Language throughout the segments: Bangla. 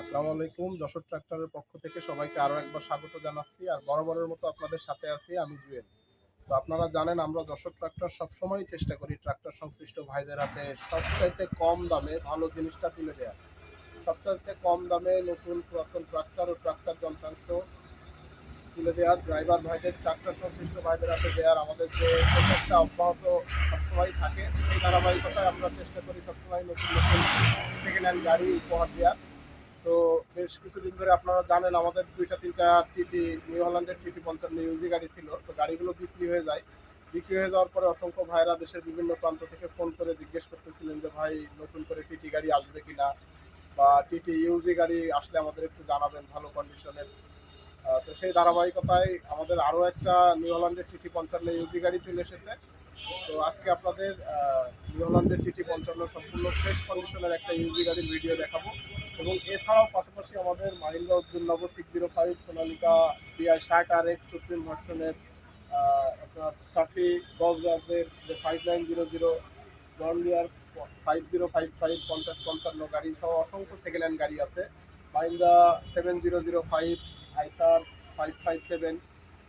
আসসালামু আলাইকুম, যশোর ট্রাক্টরের পক্ষ থেকে সবাইকে আরও একবার স্বাগত জানাচ্ছি। আর বরাবরের মতো আপনাদের সাথে আছি আমি জুয়েল। তো আপনারা জানেন, আমরা যশোর ট্রাক্টর সবসময় চেষ্টা করি ট্রাক্টর সংশ্লিষ্ট ভাইদের হাতে সবচাইতে কম দামে ভালো জিনিসটা তুলে দেওয়া সবচাইতে কম দামে নতুন পুরাতন ট্রাক্টর ও ট্রাক্টর যন্ত্রাংশ তুলে দেওয়ার, ড্রাইভার ভাইদের, ট্রাক্টর সংশ্লিষ্ট ভাইদের হাতে দেওয়ার আমাদের যে প্রচেষ্টা অব্যাহত সবসময় থাকে, সেই ধারাবাহিকতায় আমরা চেষ্টা করি সবসময় নতুন নতুন সেকেন্ড হ্যান্ড গাড়ি উপহার দেওয়ার। তো বেশ কিছুদিন ধরে আপনারা জানেন, আমাদের দুইটা, তিনটা টিটি নিউ হল্যান্ডের টিটি পঞ্চান্ন ইউজি গাড়ি ছিল। তো গাড়িগুলো বিক্রি হয়ে যায়। বিক্রি হয়ে যাওয়ার পরে অসংখ্য ভাইরা দেশের বিভিন্ন প্রান্ত থেকে ফোন করে জিজ্ঞেস করতেছিলেন যে, ভাই, নতুন করে টিটি গাড়ি আসবে কিনা? বা টিটি ইউজি গাড়ি আসলে আমাদের একটু জানাবেন ভালো কন্ডিশনের তো সেই ধারাবাহিকতায় আমাদের আরও একটা নিউ হল্যান্ডের টিটি পঞ্চান্ন ইউজি গাড়ি চলে এসেছে। তো আজকে আপনাদের নিউ হল্যান্ডের টিটি পঞ্চান্ন সম্পূর্ণ ফ্রেশ কন্ডিশনের একটা ইউজি গাড়ির ভিডিও দেখাবো। এবং এছাড়াও পাশাপাশি আমাদের মাহিন্দ্রা উদ্দিন নব সিক্স জিরো ফাইভ সোনালিকা বিআই ষাট আর এক্স সুপ্রিম ভার্সনের আপনার ট্রাফি গজরাজের যে five nine zero zero John Deere five zero five five পঞ্চাশ পঞ্চান্ন গাড়ি সহ অসংখ্য সেকেন্ড হ্যান্ড গাড়ি আছে। Mahindra seven zero zero five Eicher five five seven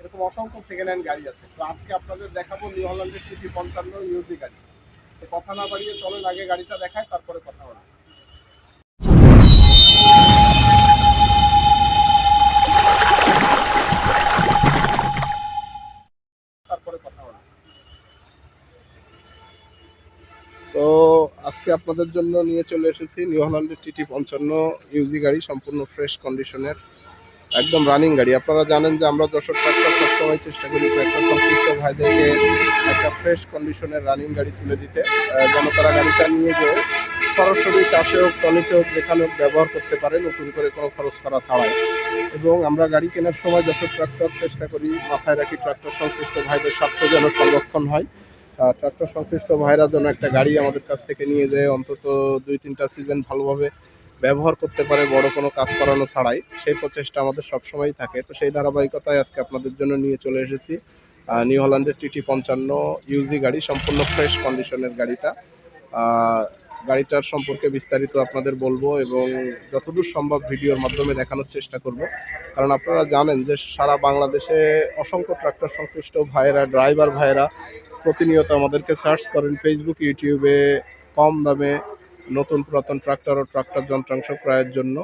এরকম অসংখ্য সেকেন্ড হ্যান্ড গাড়ি আছে। তো আজকে আপনাদের দেখাবো নিউ হল্যান্ডের টিটি পঞ্চান্ন ইউজি গাড়ি। কথা না বাড়িয়ে চলেন, আগে গাড়িটা দেখায় তারপরে কথা হবে তো আজকে আপনাদের জন্য নিয়ে চলে এসেছি নিউ হল্যান্ডের টিটি পঞ্চান্ন ইউজি গাড়ি, সম্পূর্ণ ফ্রেশ কন্ডিশনের একদম রানিং গাড়ি। আপনারা জানেন যে আমরা যশোর ট্রাক্টর সবসময় চেষ্টা করি ট্রাক্টর সংশ্লিষ্ট ভাইদেরকে একটা ফ্রেশ কন্ডিশনের রানিং গাড়ি তুলে দিতে। যেন তারা গাড়িটা নিয়ে যেয়ে সরাসরি চাষে হোক, টলিতে হোক, যেখানে হোক ব্যবহার করতে পারে, নতুন করে কোনো খরচ করা ছাড়াই। এবং আমরা গাড়ি কেনার সময় যশোর ট্রাক্টর চেষ্টা করি, মাথায় রাখি ট্রাক্টর সংশ্লিষ্ট ভাইদের স্বার্থ যেন সংরক্ষণ হয়। ট্রাক্টর সংশ্লিষ্ট ভাইরা যেন একটা গাড়ি আমাদের কাছ থেকে নিয়ে যায় অন্তত দুই তিনটা সিজন ভালোভাবে ব্যবহার করতে পারে, বড় কোনো কাজ করানো ছাড়াই, সেই প্রচেষ্টা আমাদের সবসময়ই থাকে। তো সেই ধারাবাহিকতায় আজকে আপনাদের জন্য নিয়ে চলে এসেছি। নিউ হল্যান্ডের টিটি পঞ্চান্ন ইউজি গাড়ি, সম্পূর্ণ ফ্রেশ কন্ডিশনের গাড়িটা। গাড়িটার সম্পর্কে বিস্তারিত আপনাদের বলব এবং যতদূর সম্ভব ভিডিওর মাধ্যমে দেখানোর চেষ্টা করব। কারণ আপনারা জানেন যে সারা বাংলাদেশে অসংখ্য ট্রাক্টর সংশ্লিষ্ট ভাইয়েরা ড্রাইভার ভাইয়েরা প্রতিনিয়ত আমাদেরকে সার্চ করেন ফেসবুক ইউটিউবে কম দামে নতুন পুরাতন ট্রাক্টর ও ট্রাক্টর যন্ত্রাংশ ক্রয়ের জন্য।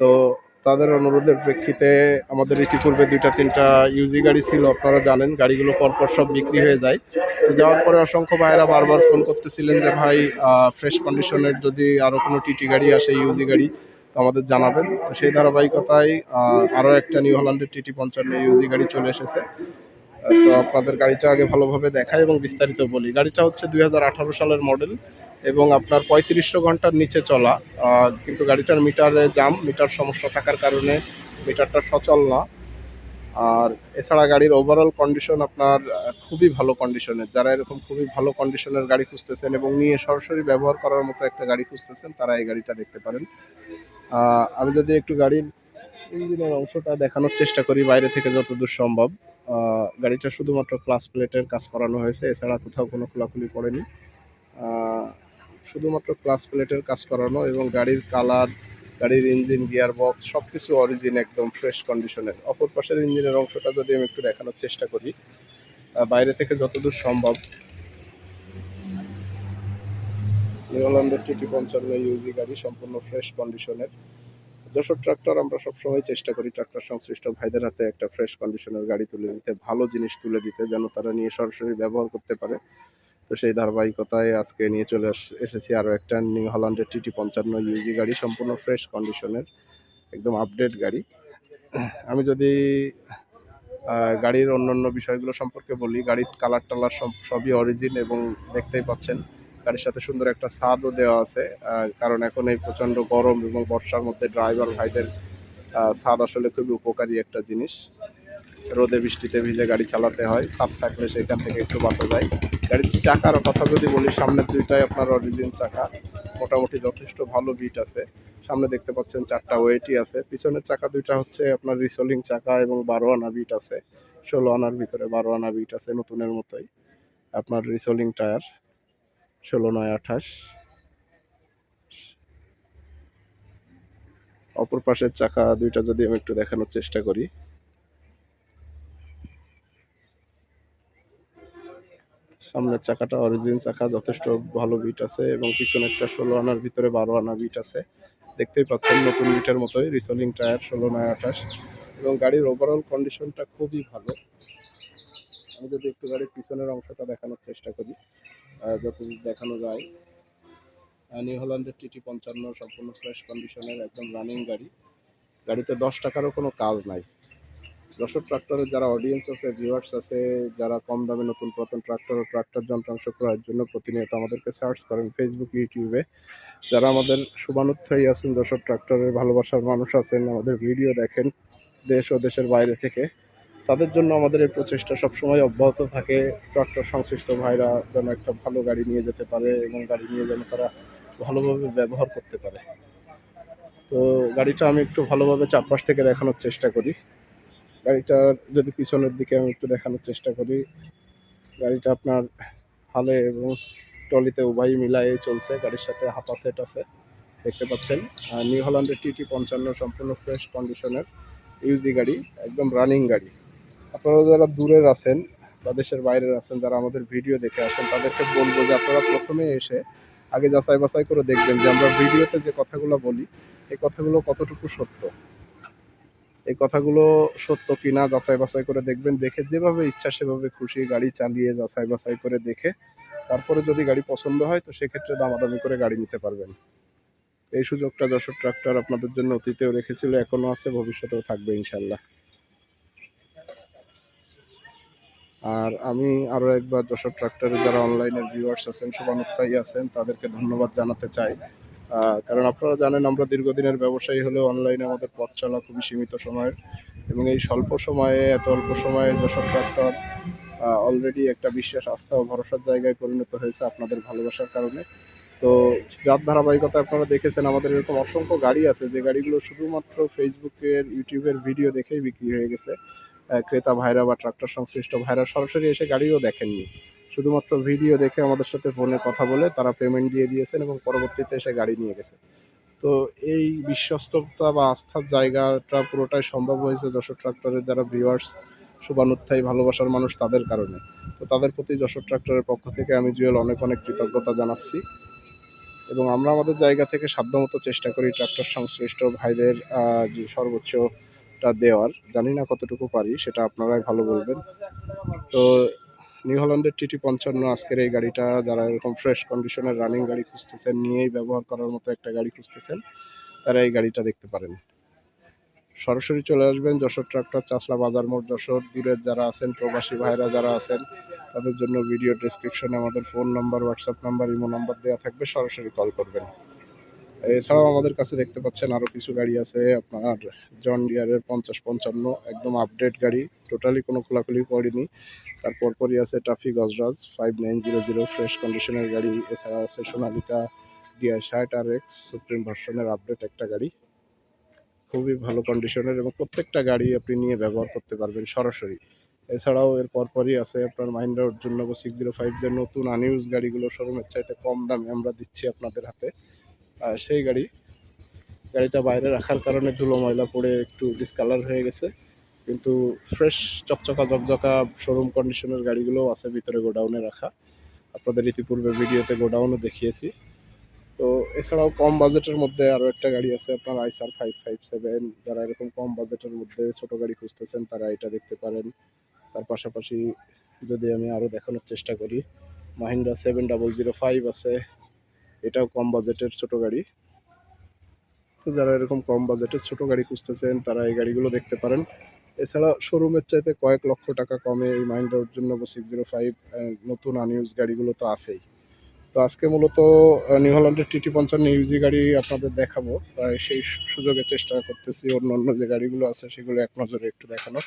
তো তাদের অনুরোধের প্রেক্ষিতে আমাদের ইতিপূর্বে দুইটা, তিনটা ইউজি গাড়ি ছিল, আপনারা জানেন, গাড়িগুলো পরপর সব বিক্রি হয়ে যায়। তো যাওয়ার পরে অসংখ্য ভাইয়েরা বারবার ফোন করতেছিলেন যে, ভাই ফ্রেশ কন্ডিশনের যদি আরও কোনো টিটি গাড়ি আসে ইউজি গাড়ি, তো আমাদের জানাবেন। তো সেই ধারাবাহিকতায় আরও একটা নিউ হল্যান্ডের টিটি পঞ্চান্ন ইউজি গাড়ি চলে এসেছে। তো আপনাদের গাড়িটা আগে ভালোভাবে দেখাই এবং বিস্তারিত বলি। গাড়িটা হচ্ছে দুই হাজার আঠারো সালের মডেল। এবং আপনার পঁয়ত্রিশশো ঘণ্টার নিচে চলা কিন্তু গাড়িটার মিটারে জাম মিটার সমস্যা থাকার কারণে মিটারটা সচল না। আর এছাড়া গাড়ির ওভারঅল কন্ডিশন আপনার খুবই ভালো কন্ডিশনের যারা এরকম খুবই ভালো কন্ডিশনের গাড়ি খুঁজতেছেন এবং নিয়ে সরাসরি ব্যবহার করার মতো একটা গাড়ি খুঁজতেছেন, তারা এই গাড়িটা দেখতে পারেন। আমি যদি একটু গাড়ির ইঞ্জিনের অংশটা দেখানোর চেষ্টা করি, বাইরে থেকে যতদূর সম্ভব। গাড়িটা শুধুমাত্র ক্লাস প্লেটের কাজ করানো হয়েছে, এছাড়া কোথাও কোনো খোলাখুলি পড়েনি। শুধুমাত্র ক্লাস প্লেটের কাজ করানো এবং গাড়ির কালার গাড়ির ইঞ্জিন গিয়ার বক্স সব কিছু অরিজিন একদম ফ্রেশ কন্ডিশনের অপর পাশের ইঞ্জিনের অংশটা যদি আমি একটু দেখানোর চেষ্টা করি বাইরে থেকে যতদূর সম্ভব। নিউল্যান্ডের টিটি পঞ্চান্ন ইউজি গাড়ি সম্পূর্ণ ফ্রেশ কন্ডিশনের যশোর ট্রাক্টর আমরা সবসময় চেষ্টা করি ট্রাক্টর সংশ্লিষ্ট ভাইদের হাতে একটা ফ্রেশ কন্ডিশনের গাড়ি তুলে দিতে, ভালো জিনিস তুলে দিতে, যেন তারা নিয়ে সরাসরি ব্যবহার করতে পারে। তো সেই ধারাবাহিকতায় আজকে নিয়ে চলে এসেছি আরও একটা নিউ হল্যান্ডের টিটি পঞ্চান্ন ইউজি গাড়ি, সম্পূর্ণ ফ্রেশ কন্ডিশনের একদম আপডেট গাড়ি। আমি যদি গাড়ির অন্যান্য বিষয়গুলো সম্পর্কে বলি, গাড়ির কালার টালার সব, সবই অরিজিন এবং দেখতেই পাচ্ছেন, গাড়ির সাথে সুন্দর একটা ছাদও দেওয়া আছে কারণ এখন এই প্রচণ্ড গরম এবং বর্ষার মধ্যে ড্রাইভার ভাইদের ছাদ আসলে খুবই উপকারী একটা জিনিস। রোদে বৃষ্টিতে ভিজে গাড়ি চালাতে হয় ছাদ থাকলে সেখান থেকে একটু বাঁচা যায়। গাড়ির চাকার কথা যদি বলি, সামনের দুইটাই আপনার অরিজিন চাকা। মোটামুটি যথেষ্ট ভালো বিট আছে। সামনে দেখতে পাচ্ছেন চারটা ওয়েটই আছে। পিছনের চাকা দুইটা হচ্ছে আপনার রিসোলিং চাকা এবং বারো আনা বিট আছে। ষোলো আনার ভিতরে বারো আনা বিট আছে নতুনের মতোই। আপনার রিসোলিং টায়ার ষোলো নয় আঠাশ। অপর পাশের চাকা দুইটা যদি আমি একটু দেখানোর চেষ্টা করি। সামনের চাকাটা অরিজিন চাকা, যথেষ্ট ভালো বিট আছে এবং পিছনে একটা ষোলো আনার ভিতরে বারো আনা বিট আছে। দেখতেই পাচ্ছেন নতুন বিটের মতোই রিসোলিং টায়ার ষোলো নয় আঠাশ। এবং গাড়ির ওভারঅল কন্ডিশনটা খুবই ভালো। আমি যদি একটু গাড়ির পিছনের অংশটা দেখানোর চেষ্টা করি যতদূর দেখানো যায়। নিউ হল্যান্ডের টিটি পঞ্চান্ন, সম্পূর্ণ ফ্রেশ কন্ডিশনের একদম রানিং গাড়ি। গাড়িতে দশ টাকারও কোনো কাজ নাই। যশোর ট্রাক্টরের যারা অডিয়েন্স আছে ভিউয়ার্স আছে, যারা কম দামে নতুন পুরাতন ট্রাক্টর ও ট্রাক্টর যন্ত্রাংশ ক্রয়ের জন্য প্রতিনিয়ত আমাদেরকে সার্চ করেন ফেসবুক ইউটিউবে যারা আমাদের শুভানুধ্যায়ী আছেন, যশোর ট্রাক্টরের ভালোবাসার মানুষ আছেন, আমাদের ভিডিও দেখেন দেশ ও দেশের বাইরে থেকে, তাদের জন্য আমাদের এই প্রচেষ্টা সবসময় অব্যাহত থাকে। ট্রাক্টর সংশ্লিষ্ট ভাইরা যেন একটা ভালো গাড়ি নিয়ে যেতে পারে এবং গাড়ি নিয়ে যেন তারা ভালোভাবে ব্যবহার করতে পারে। তো গাড়িটা আমি একটু ভালোভাবে চারপাশ থেকে দেখানোর চেষ্টা করি। গাড়িটার যদি পিছনের দিকে আমি একটু দেখানোর চেষ্টা করি, গাড়িটা আপনার হালে এবং টলিতে উভয়ই মিলায়ে চলছে, গাড়ির সাথে হাফা সেট আছে, দেখতে পাচ্ছেন। আর নিউ হল্যান্ডের টিটি পঞ্চান্ন সম্পূর্ণ ফ্রেশ কন্ডিশনের ইউজি গাড়ি, একদম রানিং গাড়ি। আপনারা যারা দূরের আছেন বা দেশের বাইরের আছেন, যারা আমাদের ভিডিও দেখে আসেন, তাদেরকে বলব যে আপনারা প্রথমে এসে আগে যাচাই বাছাই করে দেখবেন যে আমরা ভিডিওতে যে কথাগুলো বলি, এই কথাগুলো কতটুকু সত্য। এই কথাগুলো সত্য কিনা যাচাই বাছাই করে দেখবেন। দেখে যেভাবে ইচ্ছা সেভাবে খুশি গাড়ি চালিয়ে যাচাই বাছাই করে দেখে, তারপরে যদি গাড়ি পছন্দ হয় তো সেক্ষেত্রে দামাদামি করে গাড়ি নিতে পারবেন। এই সুযোগটা যশোর ট্রাক্টর আপনাদের জন্য অতীতেও রেখেছিল এখনও আছে, ভবিষ্যতেও থাকবে ইনশাল্লাহ আর আমি আরও একবার যশোর ট্রাক্টরের যারা অনলাইনের ভিউয়ার্স আছেন শুভানুত্থায়ী আছেন, তাদেরকে ধন্যবাদ জানাতে চাই। কারণ আপনারা জানেন, আমরা দীর্ঘদিনের ব্যবসায়ী হলেও অনলাইনে আমাদের পথ চলা খুবই সীমিত সময়ের। এবং এই স্বল্প সময়ে, এত অল্প সময়ে যশোর ট্রাক্টর অলরেডি একটা বিশ্বাস আস্থা ও ভরসার জায়গায় পরিণত হয়েছে আপনাদের ভালোবাসার কারণে। তো যার ধারাবাহিকতা আপনারা দেখেছেন, আমাদের এরকম অসংখ্য গাড়ি আছে, যে গাড়িগুলো শুধুমাত্র ফেসবুকের ইউটিউবের ভিডিও দেখেই বিক্রি হয়ে গেছে। ক্রেতা ভাইরা বা ট্রাক্টর সংশ্লিষ্ট ভাইরা সরাসরি এসে গাড়িও দেখেননি। শুধুমাত্র ভিডিও দেখে আমাদের সাথে ফোনে কথা বলে তারা পেমেন্ট দিয়ে দিয়েছেন এবং পরবর্তীতে এসে গাড়ি নিয়ে গেছে। তো এই বিশ্বস্ততা বা আস্থার জায়গাটা পুরোটাই সম্ভব হয়েছে যশোর ট্রাক্টরের যারা ভিউয়ার্স শুভানুত্থায়ী ভালোবাসার মানুষ তাদের কারণে। তো তাদের প্রতি যশোর ট্রাক্টরের পক্ষ থেকে আমি জুয়েল অনেক অনেক কৃতজ্ঞতা জানাচ্ছি। এবং আমরা আমাদের জায়গা থেকে সাধ্যমতো চেষ্টা করি ট্রাক্টর সংশ্লিষ্ট ভাইদের যে সর্বোচ্চটা দেওয়ার। জানি না কতটুকু পারি, সেটা আপনারাই ভালো বলবেন। তো নিউ হল্যান্ডের টিটি পঞ্চান্ন আজকের এই গাড়িটা যারা এরকম ফ্রেশ কন্ডিশনের রানিং গাড়ি খুঁজতেছেন, নিয়েই ব্যবহার করার মতো একটা গাড়ি খুঁজতেছেন, তারা এই গাড়িটা দেখতে পারেন। সরাসরি চলে আসবেন যশোর ট্রাক্টর চাষলা বাজার মোড়, যশোর। দূরের যারা আছেন, প্রবাসী ভাইরা যারা আছেন, তাদের জন্য ভিডিও ডেসক্রিপশনে আমাদের phone number WhatsApp number imo number দেওয়া থাকবে, সরাসরি কল করবেন। এছাড়াও আমাদের কাছে দেখতে পাচ্ছেন আরও কিছু গাড়ি আছে, আপনার জন ডিয়ারের পঞ্চাশ পঞ্চান্ন একদম আপডেট গাড়ি টোটালি কোনো খোলাখুলি করেনি তারপর পরই আছে TAFE Gajraj five nine zero zero fresh কন্ডিশনের গাড়ি, এছাড়া আছে সোনালিকা ডিআই ষাট আর এক্স সুপ্রিম ভার্সনের আপডেট একটা গাড়ি। খুবই ভালো কন্ডিশনের এবং প্রত্যেকটা গাড়ি আপনি নিয়ে ব্যবহার করতে পারবেন সরাসরি। এছাড়াও এর পরপরই আছে আপনার Mahindra Arjun six zero five যে নতুন আনইউজ গাড়িগুলো শোরুমের চাইতে কম দামে আমরা দিচ্ছি আপনাদের হাতে। সেই গাড়ি, গাড়িটা বাইরে রাখার কারণে ধুলো ময়লা পড়ে একটু ডিসকালার হয়ে গেছে। কিন্তু ফ্রেশ চকচকা জকজকা শোরুম কন্ডিশনের গাড়িগুলো আছে ভিতরে গোডাউনে রাখা। আপনাদের ইতিপূর্বে ভিডিওতে গোডাউনও দেখিয়েছি। তো এছাড়াও কম বাজেটের মধ্যে আরও একটা গাড়ি আছে আপনার আইসার ফাইভ ফাইভ সেভেন যারা এরকম কম বাজেটের মধ্যে ছোট গাড়ি খুঁজতেছেন, তারা এটা দেখতে পারেন। তার পাশাপাশি যদি আমি আরও দেখানোর চেষ্টা করি Mahindra seven double zero five আছে। এটাও কম বাজেটের ছোট গাড়ি। তো যারা এরকম কম বাজেটের ছোট গাড়ি খুঁজতেছেন, তারা এই গাড়িগুলো দেখতে পারেন। এছাড়া শোরুমের চাইতে কয়েক লক্ষ টাকা কমে এই মাহিন্দ্রার জন্য সিক্স জিরো ফাইভ নতুন আনইউজ গাড়িগুলো তো আছেই। তো আজকে মূলত নিউ হল্যান্ডের টিটি পঞ্চান্ন ইউজি গাড়ি আপনাদের দেখাবো। তাই সেই সুযোগে চেষ্টা করতেছি অন্য অন্য যে গাড়িগুলো আছে, সেগুলো এক নজরে একটু দেখানোর।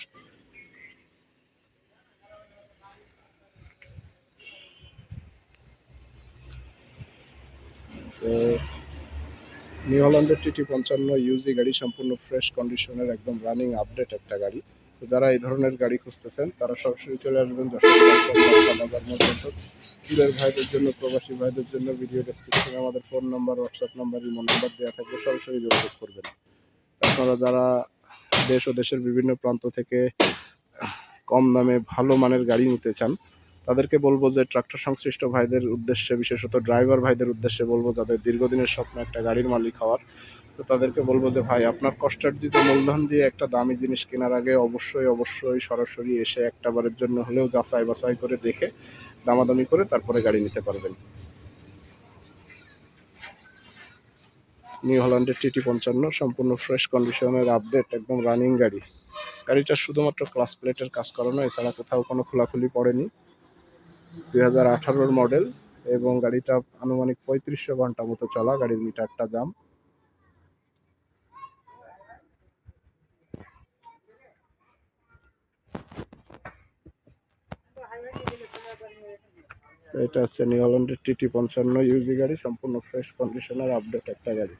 নিউ হল্যান্ডের টিটি পঞ্চান্ন ইউজি গাড়ি সম্পূর্ণ ফ্রেশ কন্ডিশনের একদম রানিং আপডেট একটা গাড়ি। তো যারা এই ধরনের গাড়ি খুঁজতেছেন, তারা সরাসরি চলে আসবেন দূরের ভাইদের জন্য, প্রবাসী ভাইদের জন্য ভিডিও ডেসক্রিপশনে আমাদের phone number WhatsApp number imo number দেওয়া থাকবে, সরাসরি যোগাযোগ করবেন। আপনারা যারা দেশ ও দেশের বিভিন্ন প্রান্ত থেকে কম দামে ভালো মানের গাড়ি নিতে চান তাদেরকে বলব যে ট্রাক্টর সংশ্লিষ্ট ভাইদের উদ্দেশ্যে, বিশেষত ড্রাইভার ভাইদের উদ্দেশ্যে বলব, যাদের দীর্ঘদিনের স্বপ্ন একটা গাড়ির মালিক হওয়ার, তো তাদেরকে বলব যে ভাই, আপনার কষ্টার্জিত মূলধন দিয়ে একটা দামি জিনিস কেনার আগে অবশ্যই অবশ্যই সরাসরি এসে একটা বারের জন্য হলেও যাচাই বাছাই করে দেখে দামাদামি করে তারপরে গাড়ি নিতে পারবেন। নিউ হল্যান্ডের টিটি পঞ্চান্ন, সম্পূর্ণ ফ্রেশ কন্ডিশনের আপডেট, একদম রানিং গাড়ি। গাড়িটা শুধুমাত্র ক্লাস প্লেটের কাজ করানো, এছাড়া কোথাও কোনো খোলাখুলি পড়েনি। দুই হাজার আঠারোর মডেল এবং গাড়িটা আনুমানিক পঁয়ত্রিশশো ঘণ্টা মতো চলা, গাড়ির মিটারটা দাম। এটা হচ্ছে নিউ হল্যান্ডের টিটি পঞ্চান্ন ইউজি গাড়ি, সম্পূর্ণ ফ্রেশ কন্ডিশনের আপডেট একটা গাড়ি।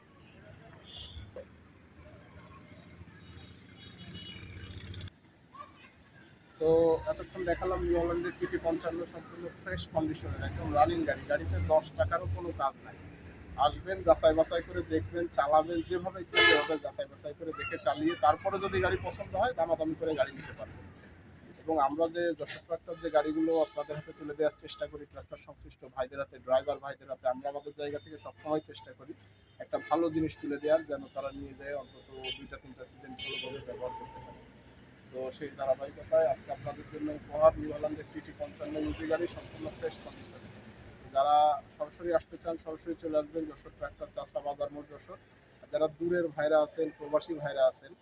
টিটি পঞ্চান্ন সম্পূর্ণ ফ্রেশ কন্ডিশনের একদম রানিং গাড়ি। গাড়িতে দশ টাকারও কোনো কাজ নাই। আসবেন, যাচাই বাছাই করে দেখবেন, চালাবেন, যেভাবে ইচ্ছা সেভাবে যাচাই বাছাই করে দেখে চালিয়ে তারপরে যদি গাড়ি পছন্দ হয়, দামাদামি করে গাড়ি নিতে পারবেন। এবং আমরা যে দশক ট্রাক্টর যে গাড়িগুলো আপনাদের হাতে তুলে দেওয়ার চেষ্টা করি, ট্রাক্টর সংশ্লিষ্ট ভাইদের হাতে ড্রাইভার ভাইদের হাতে, আমরা আমাদের জায়গা থেকে সবসময় চেষ্টা করি একটা ভালো জিনিস তুলে দেওয়ার, যেন তারা নিয়ে যায় অন্তত দুইটা, তিনটা সিজন ভালোভাবে ব্যবহার তো সেই ধারাবাহিকতায় আজকে আপনাদের জন্য উপহার, নিউ হল্যান্ডের টিটি পঞ্চান্ন ইউজি গাড়ি সম্পূর্ণ ফ্রেশ কন্ডিশনে যারা সরাসরি আসতে চান, সরাসরি চলে আসবেন যশোর ট্রাক্টর চাষা বাজার মোড় যশোর। যারা দূরের ভাইরা আছেন, প্রবাসী ভাইরা আছেন,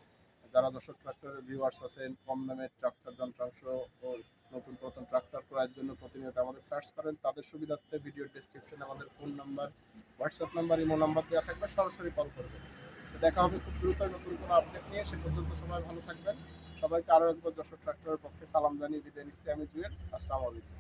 যারা যশোর ট্রাক্টরের ভিউয়ার্স আছেন, কম দামের ট্রাক্টর যন্ত্রাংশ ও নতুন নতুন ট্রাক্টর ক্রয়ের জন্য প্রতিনিয়ত আমাদের সার্চ করেন, তাদের সুবিধার্থে ভিডিও ডিসক্রিপশনে আমাদের phone number WhatsApp number imo number দেওয়া থাকবে, সরাসরি কল করবেন। দেখা হবে খুব দ্রুত নতুন কোনো আপডেট নিয়ে। সে পর্যন্ত সবাই ভালো থাকবেন। সবাইকে আরও একবার দর্শক ট্রাক্টরের পক্ষে সালাম জানিয়ে বিদায় নিচ্ছি। আমি জুয়েল আসসালামু আলাইকুম।